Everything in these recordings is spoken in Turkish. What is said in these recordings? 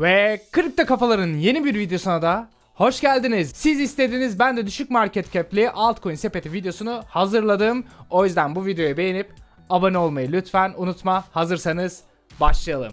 Ve Kripto Kafaların yeni bir videosuna da hoş geldiniz. Siz istediniz ben de düşük market cap'li altcoin sepeti videosunu hazırladım. O yüzden bu videoyu beğenip abone olmayı lütfen unutma. Hazırsanız başlayalım.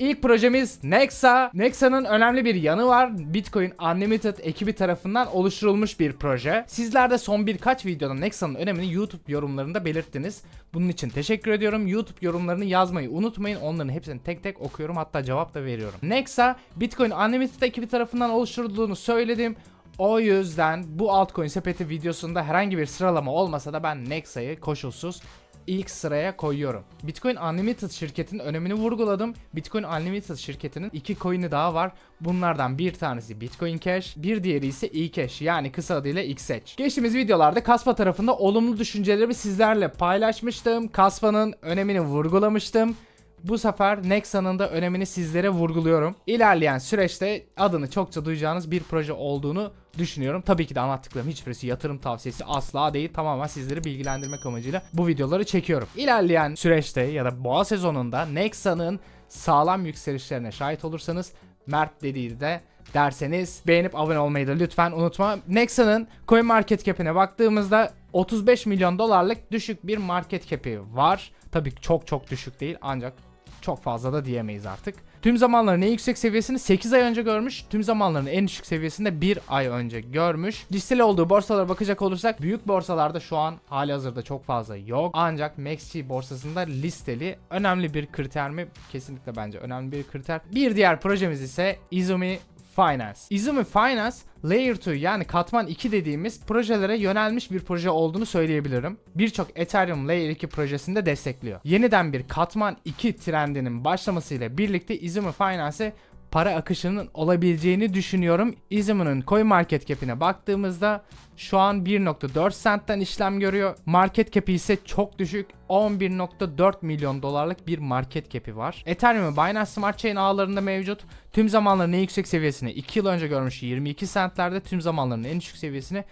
İlk projemiz Nexa. Nexa'nın önemli bir yanı var. Bitcoin Unlimited ekibi tarafından oluşturulmuş bir proje. Sizler de son birkaç videoda Nexa'nın önemini YouTube yorumlarında belirttiniz. Bunun için teşekkür ediyorum. YouTube yorumlarını yazmayı unutmayın. Onların hepsini tek tek okuyorum hatta cevap da veriyorum. Nexa Bitcoin Unlimited ekibi tarafından oluşturulduğunu söyledim. O yüzden bu altcoin sepeti videosunda herhangi bir sıralama olmasa da ben Nexa'yı koşulsuz ilk sıraya koyuyorum. Bitcoin Unlimited şirketinin önemini vurguladım. Bitcoin Unlimited şirketinin iki coin'i daha var. Bunlardan bir tanesi Bitcoin Cash, bir diğeri ise eCash yani kısa adıyla XH. Geçtiğimiz videolarda Kaspa tarafında olumlu düşüncelerimi sizlerle paylaşmıştım. Kaspa'nın önemini vurgulamıştım. Bu sefer Nexa'nın da önemini sizlere vurguluyorum. İlerleyen süreçte adını çokça duyacağınız bir proje olduğunu düşünüyorum. Tabii ki de anlattıklarım hiçbirisi yatırım tavsiyesi asla değil. Tamamen sizleri bilgilendirmek amacıyla bu videoları çekiyorum. İlerleyen süreçte ya da boğa sezonunda Nexa'nın sağlam yükselişlerine şahit olursanız Mert dediği de derseniz beğenip abone olmayı da lütfen unutma. Nexa'nın coin market cap'ine baktığımızda 35 milyon dolarlık düşük bir market cap'i var. Tabii çok çok düşük değil ancak çok fazla da diyemeyiz artık. Tüm zamanların en yüksek seviyesini 8 ay önce görmüş. Tüm zamanların en düşük seviyesini de 1 ay önce görmüş. Listeli olduğu borsalara bakacak olursak büyük borsalarda şu an hali hazırda çok fazla yok. Ancak MaxC borsasında listeli önemli bir kriter mi? Kesinlikle bence önemli bir kriter. Bir diğer projemiz ise Izumi Finance. Izumi Finance Layer 2 yani katman 2 dediğimiz projelere yönelmiş bir proje olduğunu söyleyebilirim. Birçok Ethereum Layer 2 projesinde destekliyor. Yeniden bir katman 2 trendinin başlamasıyla birlikte Izumi Finance'e para akışının olabileceğini düşünüyorum. Izumi'nin coin market cap'ine baktığımızda şu an 1.4 centten işlem görüyor. Market cap'i ise çok düşük. 11.4 milyon dolarlık bir market cap'i var. Ethereum Binance Smart Chain ağlarında mevcut. Tüm zamanların en yüksek seviyesini 2 yıl önce görmüş 22 centlerde. Tüm zamanların en düşük seviyesini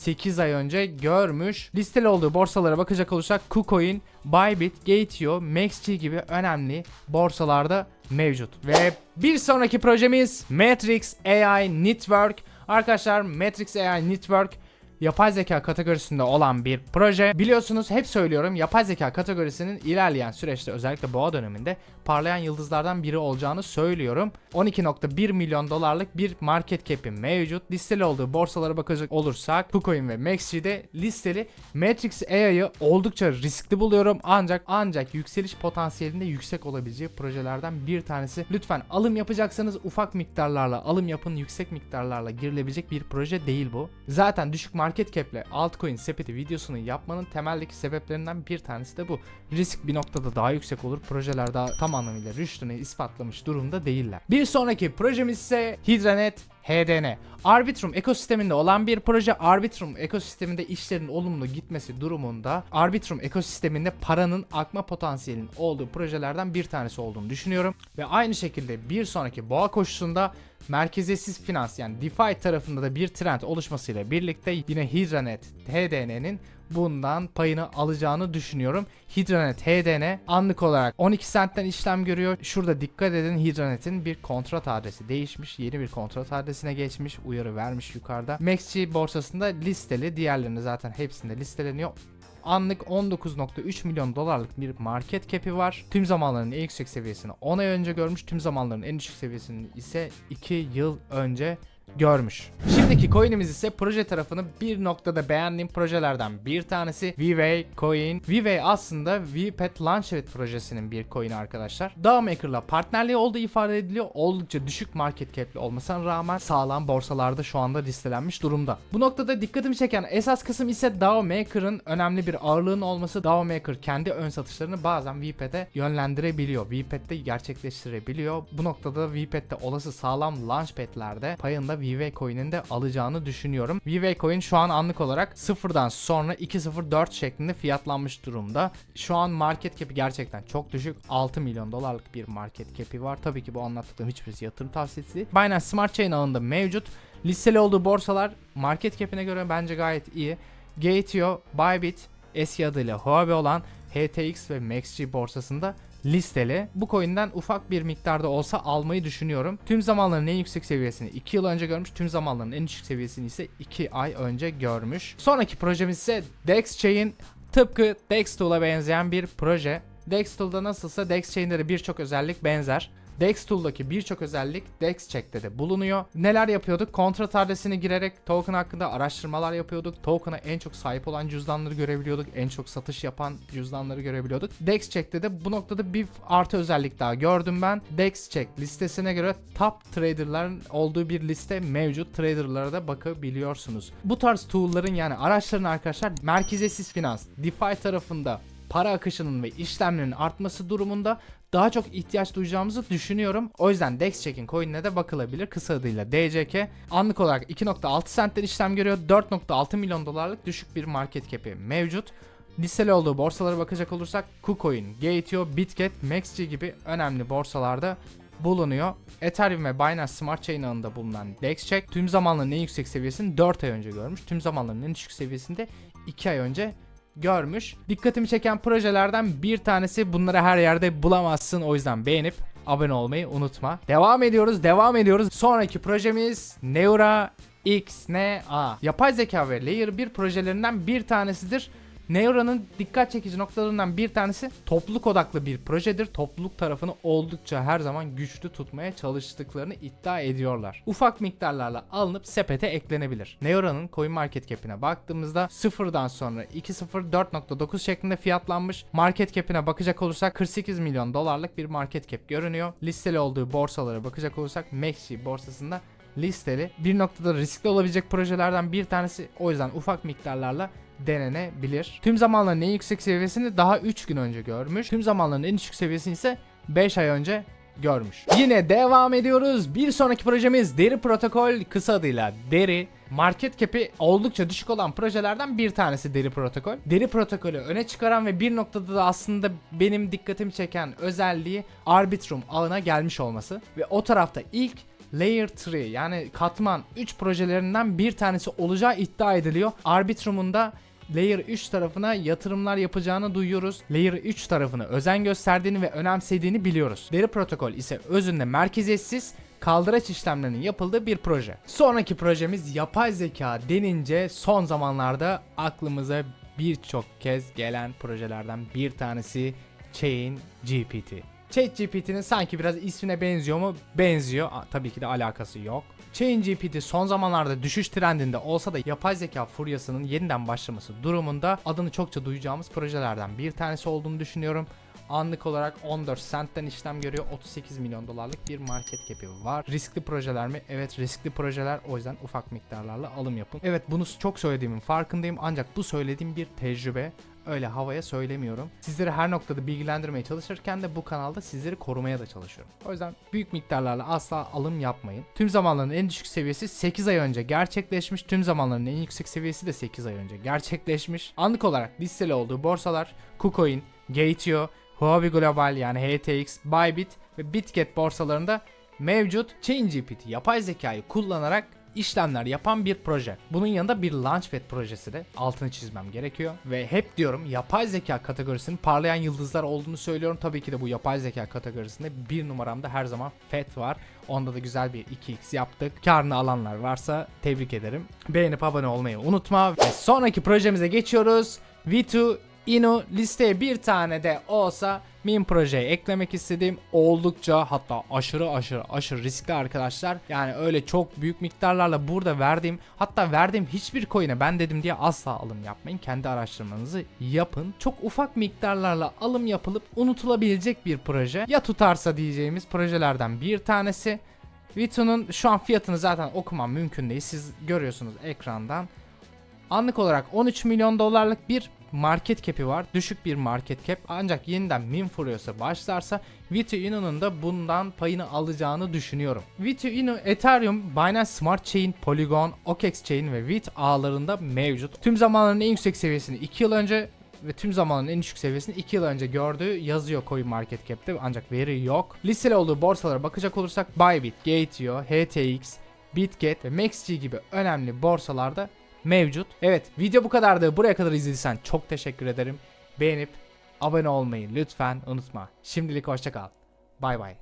8 ay önce görmüş. Listeli olduğu borsalara bakacak olursak KuCoin, Bybit, Gate.io, MaxG gibi önemli borsalarda mevcut. Ve bir sonraki projemiz Matrix AI Network. Arkadaşlar Matrix AI Network yapay zeka kategorisinde olan bir proje. Biliyorsunuz hep söylüyorum yapay zeka kategorisinin ilerleyen süreçte özellikle boğa döneminde parlayan yıldızlardan biri olacağını söylüyorum. 12.1 milyon dolarlık bir market cap'i mevcut. Listeli olduğu borsalara bakacak olursak KuCoin ve MaxG'de listeli Matrix AI'yı oldukça riskli buluyorum. Ancak ancak yükseliş potansiyelinde yüksek olabileceği projelerden bir tanesi. Lütfen alım yapacaksanız ufak miktarlarla alım yapın. Yüksek miktarlarla girilebilecek bir proje değil bu. Zaten düşük market cap'le altcoin sepeti videosunu yapmanın temeldeki sebeplerinden bir tanesi de bu. Risk bir noktada daha yüksek olur. Projeler daha tam anlamıyla rüştünü ispatlamış durumda değiller. Bir sonraki projemiz ise Hydranet HDN. Arbitrum ekosisteminde olan bir proje Arbitrum ekosisteminde işlerin olumlu gitmesi durumunda Arbitrum ekosisteminde paranın akma potansiyelinin olduğu projelerden bir tanesi olduğunu düşünüyorum. Ve aynı şekilde bir sonraki boğa koşusunda merkeziyetsiz finans yani DeFi tarafında da bir trend oluşmasıyla birlikte yine Hydranet HDN'nin bundan payını alacağını düşünüyorum. Hydranet HDN anlık olarak 12 centten işlem görüyor. Şurada dikkat edin Hydranet'in bir kontrat adresi değişmiş. Yeni bir kontrat adresine geçmiş. Uyarı vermiş yukarıda. MaxG borsasında listeli. Diğerlerini zaten hepsinde listeleniyor. Anlık 19.3 milyon dolarlık bir market cap'i var. Tüm zamanların en yüksek seviyesini 10 ay önce görmüş. Tüm zamanların en düşük seviyesini ise 2 yıl önce görmüş. Şimdiki coin'imiz ise proje tarafını bir noktada beğendiğim projelerden bir tanesi VWay Coin. VWay aslında VPET Launchpad projesinin bir coin'i arkadaşlar. DAOmaker'la partnerliği olduğu ifade ediliyor. Oldukça düşük market cap'li olmasına rağmen sağlam borsalarda şu anda listelenmiş durumda. Bu noktada dikkatimi çeken esas kısım ise DAOmaker'ın önemli bir ağırlığının olması. DAOmaker kendi ön satışlarını bazen VPET'e yönlendirebiliyor. VPET'te gerçekleştirebiliyor. Bu noktada VPET'te olası sağlam launchpad'lerde payında VV Coin'in de alacağını düşünüyorum. VV Coin şu an anlık olarak sıfırdan sonra 2.04 şeklinde fiyatlanmış durumda. Şu an market cap'i gerçekten çok düşük. 6 milyon dolarlık bir market cap'i var. Tabii ki bu anlattıklarım hiçbirisi yatırım tavsiyesi değil. Binance Smart Chain ağında mevcut. Listeli olduğu borsalar market cap'ine göre bence gayet iyi. Gate.io, Bybit, eski adıyla Huobi olan HTX ve MaxG borsasında listeli. Bu coin'den ufak bir miktarda olsa almayı düşünüyorum. Tüm zamanların en yüksek seviyesini 2 yıl önce görmüş. Tüm zamanların en düşük seviyesini ise 2 ay önce görmüş. Sonraki projemiz ise DexChain. Tıpkı Dextool'a benzeyen bir proje. Dextool'da nasılsa DexChain'de de birçok özellik benzer. DexTool'daki birçok özellik DexCheck'te de bulunuyor. Neler yapıyorduk? Kontrat adresini girerek token hakkında araştırmalar yapıyorduk. Token'a en çok sahip olan cüzdanları görebiliyorduk. En çok satış yapan cüzdanları görebiliyorduk. DexCheck'te de bu noktada bir artı özellik daha gördüm ben. DexCheck listesine göre top traderların olduğu bir liste mevcut. Traderlara da bakabiliyorsunuz. Bu tarz tool'ların yani araçların arkadaşlar merkeziyetsiz finans, DeFi tarafında para akışının ve işlemlerin artması durumunda daha çok ihtiyaç duyacağımızı düşünüyorum. O yüzden DexCheck'in coin'ine de bakılabilir. Kısa adıyla DCK. Anlık olarak 2.6 centten işlem görüyor. 4.6 milyon dolarlık düşük bir market cap'i mevcut. Listeli olduğu borsalara bakacak olursak KuCoin, Gate.io, Bitget, MaxG gibi önemli borsalarda bulunuyor. Ethereum ve Binance Smart Chain ağında bulunan DexCheck tüm zamanların en yüksek seviyesini 4 ay önce görmüş. Tüm zamanların en düşük seviyesinde 2 ay önce görmüş. Dikkatimi çeken projelerden bir tanesi bunları her yerde bulamazsın. O yüzden beğenip abone olmayı unutma. Devam ediyoruz, devam ediyoruz. Sonraki projemiz Neura XNA. Yapay zeka ve Layer 1 projelerinden bir tanesidir. Neura'nın dikkat çekici noktalarından bir tanesi topluluk odaklı bir projedir. Topluluk tarafını oldukça her zaman güçlü tutmaya çalıştıklarını iddia ediyorlar. Ufak miktarlarla alınıp sepete eklenebilir. Neura'nın coin market cap'ine baktığımızda sıfırdan sonra 2.0 4.9 şeklinde fiyatlanmış. Market cap'ine bakacak olursak 48 milyon dolarlık bir market cap görünüyor. Listeli olduğu borsalara bakacak olursak Maxi borsasında listeli. Bir noktada riskli olabilecek projelerden bir tanesi. O yüzden ufak miktarlarla denenebilir. Tüm zamanların en yüksek seviyesini daha 3 gün önce görmüş. Tüm zamanların en düşük seviyesini ise 5 ay önce görmüş. Yine devam ediyoruz. Bir sonraki projemiz Deri Protokol kısa adıyla Deri. Market cap'i oldukça düşük olan projelerden bir tanesi Deri Protokol. Deri Protokolü öne çıkaran ve bir noktada da aslında benim dikkatimi çeken özelliği Arbitrum ağına gelmiş olması. Ve o tarafta ilk Layer 3 yani katman 3 projelerinden bir tanesi olacağı iddia ediliyor. Arbitrum'un da Layer 3 tarafına yatırımlar yapacağını duyuyoruz. Layer 3 tarafını özen gösterdiğini ve önemsediğini biliyoruz. Deri protokol ise özünde merkeziyetsiz kaldıraç işlemlerinin yapıldığı bir proje. Sonraki projemiz yapay zeka denince son zamanlarda aklımıza birçok kez gelen projelerden bir tanesi Chain GPT. ChatGPT'nin sanki biraz ismine benziyor mu? Benziyor. Aa, tabii ki de alakası yok. ChatGPT son zamanlarda düşüş trendinde olsa da yapay zeka furyasının yeniden başlaması durumunda adını çokça duyacağımız projelerden bir tanesi olduğunu düşünüyorum. Anlık olarak 14 centten işlem görüyor. 38 milyon dolarlık bir market cap'i var. Riskli projeler mi? Evet riskli projeler. O yüzden ufak miktarlarla alım yapın. Evet bunu çok söylediğimin farkındayım. Ancak bu söylediğim bir tecrübe öyle havaya söylemiyorum. Sizleri her noktada bilgilendirmeye çalışırken de bu kanalda sizleri korumaya da çalışıyorum. O yüzden büyük miktarlarla asla alım yapmayın. Tüm zamanların en düşük seviyesi 8 ay önce gerçekleşmiş. Tüm zamanların en yüksek seviyesi de 8 ay önce gerçekleşmiş. Anlık olarak listeli olduğu borsalar KuCoin, Gate.io, Huobi Global yani HTX, Bybit ve Bitget borsalarında mevcut ChainGPT yapay zekayı kullanarak işlemler yapan bir proje. Bunun yanında bir Launchpad projesi de altını çizmem gerekiyor. Ve hep diyorum yapay zeka kategorisinin parlayan yıldızlar olduğunu söylüyorum. Tabii ki de bu yapay zeka kategorisinde bir numaramda her zaman FET var. Onda da güzel bir 2x yaptık. Karını alanlar varsa tebrik ederim. Beğenip abone olmayı unutma. Ve sonraki projemize geçiyoruz. V2 Inu listeye bir tane de olsa min projeye eklemek istediğim oldukça hatta aşırı aşırı aşırı riskli arkadaşlar. Yani öyle çok büyük miktarlarla burada verdiğim hatta verdiğim hiçbir coin'e ben dedim diye asla alım yapmayın. Kendi araştırmanızı yapın. Çok ufak miktarlarla alım yapılıp unutulabilecek bir proje. Ya tutarsa diyeceğimiz projelerden bir tanesi. Vito'nun şu an fiyatını zaten okumam mümkün değil. Siz görüyorsunuz ekrandan. Anlık olarak 13 milyon dolarlık bir market cap'i var. Düşük bir market cap. Ancak yeniden min furyası başlarsa Vito Inu'nun da bundan payını alacağını düşünüyorum. Vito Inu Ethereum, Binance Smart Chain, Polygon, OKEx Chain ve VIT ağlarında mevcut. Tüm zamanların en yüksek seviyesini 2 yıl önce ve tüm zamanın en düşük seviyesini 2 yıl önce gördüğü yazıyor Coin Market Cap'te ancak veri yok. Listeli olduğu borsalara bakacak olursak Bybit, Gate.io, HTX, Bitget ve MaxG gibi önemli borsalarda mevcut. Evet video bu kadardı. Buraya kadar izlediysen çok teşekkür ederim. Beğenip abone olmayı lütfen unutma. Şimdilik hoşça kal. Bay bay.